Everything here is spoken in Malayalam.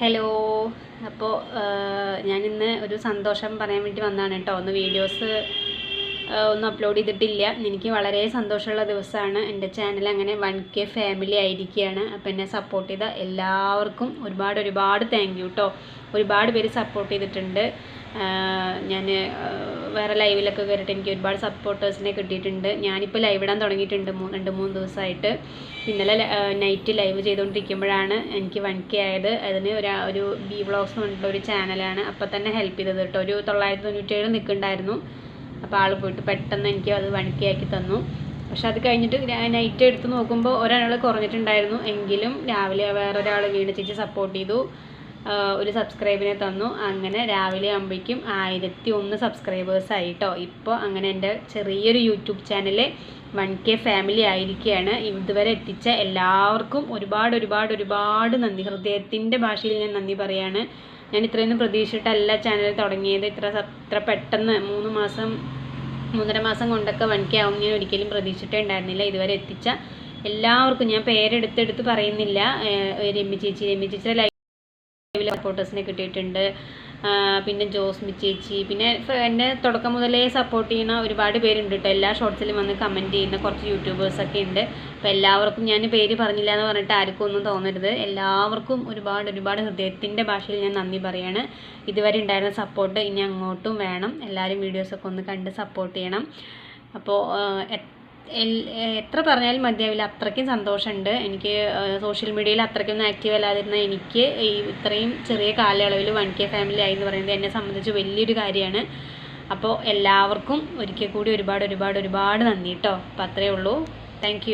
ഹലോ. അപ്പോൾ ഞാനിന്ന് ഒരു സന്തോഷം പറയാൻ വേണ്ടി വന്നതാണ് കേട്ടോ. ഒന്ന് വീഡിയോസ് ഒന്നും അപ്ലോഡ് ചെയ്തിട്ടില്ല. എനിക്ക് വളരെ സന്തോഷമുള്ള ദിവസമാണ്. എന്റെ ചാനൽ അങ്ങനെ വൺ കെ ഫാമിലി ആയിരിക്കുകയാണ്. അപ്പോൾ എന്നെ സപ്പോർട്ട് ചെയ്ത എല്ലാവർക്കും ഒരുപാട് ഒരുപാട് താങ്ക് യു കേട്ടോ ഒരുപാട് പേര് സപ്പോർട്ട് ചെയ്തിട്ടുണ്ട്. ഞാൻ വേറെ ലൈവിലൊക്കെ കയറിയിട്ട് എനിക്ക് ഒരുപാട് സപ്പോർട്ടേഴ്സിനെ കിട്ടിയിട്ടുണ്ട്. ഞാനിപ്പോൾ ലൈവ് ഇടാൻ തുടങ്ങിയിട്ടുണ്ട് മൂ രണ്ട് മൂന്ന് ദിവസമായിട്ട്. ഇന്നലെ നൈറ്റ് ലൈവ് ചെയ്തുകൊണ്ടിരിക്കുമ്പോഴാണ് എനിക്ക് വൺ കെ ആയത്. അതിന് ഒരു ഒരു ബി വ്ളോഗ്സ് എന്ന് പറഞ്ഞിട്ടുള്ള ഒരു ചാനലാണ് അപ്പോൾ തന്നെ ഹെൽപ്പ് ചെയ്തത് കേട്ടോ ഒരു തൊള്ളായിരത്തി തൊണ്ണൂറ്റേഴ് നിൽക്കുന്നുണ്ടായിരുന്നു അപ്പോൾ ആൾ പോയിട്ട് പെട്ടെന്ന് എനിക്ക് അത് വണക്കിയാക്കി തന്നു. പക്ഷെ അത് കഴിഞ്ഞിട്ട് നൈറ്റ് എടുത്ത് നോക്കുമ്പോൾ ഒരാൾ കുറഞ്ഞിട്ടുണ്ടായിരുന്നു. എങ്കിലും രാവിലെ വേറൊരാൾ വീട് ചേച്ചി സപ്പോർട്ട് ചെയ്തു. ഒരു സബ്സ്ക്രൈബിനെ തന്നു. അങ്ങനെ രാവിലെ ആകുമ്പോഴേക്കും ആയിരത്തി ഒന്ന് സബ്സ്ക്രൈബേഴ്സ് ആയിട്ടോ. ഇപ്പോൾ അങ്ങനെ എന്റെ ചെറിയൊരു YouTube channel one K family ആയിരിക്കുകയാണ് ഇതുവരെ എത്തിച്ച എല്ലാവർക്കും ഒരുപാട് ഒരുപാട് ഒരുപാട് നന്ദി. ഹൃദയത്തിന്റെ ഭാഷയിൽ ഞാൻ നന്ദി പറയാണ്. ഞാൻ ഇത്രയൊന്നും പ്രതീക്ഷിച്ചിട്ടല്ല ചാനൽ തുടങ്ങിയത്. ഇത്ര ഇത്ര പെട്ടെന്ന് മൂന്ന് മാസം മൂന്നര മാസം കൊണ്ടൊക്കെ വൺ കെ ആവും ഞാൻ ഒരിക്കലും പ്രതീക്ഷിച്ചിട്ടേ ഉണ്ടായിരുന്നില്ല. ഇതുവരെ എത്തിച്ച എല്ലാവർക്കും ഞാൻ പേരെടുത്തെടുത്ത് പറയുന്നില്ല. രമ്യ ചേച്ചി രമ്യ ചേച്ചിയുടെ ലൈഫ് സപ്പോർട്ടേഴ്സിനെ കിട്ടിയിട്ടുണ്ട്. പിന്നെ ജോസ്മി ചേച്ചി പിന്നെ എന്നെ തുടക്കം മുതലേ സപ്പോർട്ട് ചെയ്യുന്ന ഒരുപാട് പേരുണ്ട് കേട്ടോ എല്ലാ ഷോർട്സിലും വന്ന് കമന്റ് ചെയ്യുന്ന കുറച്ച് യൂട്യൂബേഴ്സൊക്കെ ഉണ്ട്. അപ്പോൾ എല്ലാവർക്കും ഞാൻ പേര് പറഞ്ഞില്ല എന്ന് പറഞ്ഞിട്ട് ആർക്കും ഒന്നും തോന്നരുത്. എല്ലാവർക്കും ഒരുപാട് ഒരുപാട് ഹൃദയത്തിന്റെ ഭാഷയിൽ ഞാൻ നന്ദി പറയാണ്. ഇതുവരെ ഉണ്ടായിരുന്ന സപ്പോർട്ട് ഇനി അങ്ങോട്ടും വേണം. എല്ലാവരും വീഡിയോസൊക്കെ ഒന്ന് കണ്ട് സപ്പോർട്ട് ചെയ്യണം. അപ്പോൾ എത്ര പറഞ്ഞാലും മതിയാവില്ല അത്രയ്ക്കും സന്തോഷമുണ്ട്. എനിക്ക് സോഷ്യൽ മീഡിയയിൽ അത്രയ്ക്കൊന്നും ആക്റ്റീവ് അല്ലാതിരുന്ന എനിക്ക് ഈ ഇത്രയും ചെറിയ കാലയളവിൽ വൺ കെ ഫാമിലി ആയി എന്ന് പറയുന്നത് എന്നെ സംബന്ധിച്ച് വലിയൊരു കാര്യമാണ്. അപ്പോൾ എല്ലാവർക്കും ഒരിക്കൽ കൂടി ഒരുപാട് ഒരുപാട് ഒരുപാട് നന്ദി കേട്ടോ അപ്പോൾ അത്രയേ ഉള്ളൂ. താങ്ക്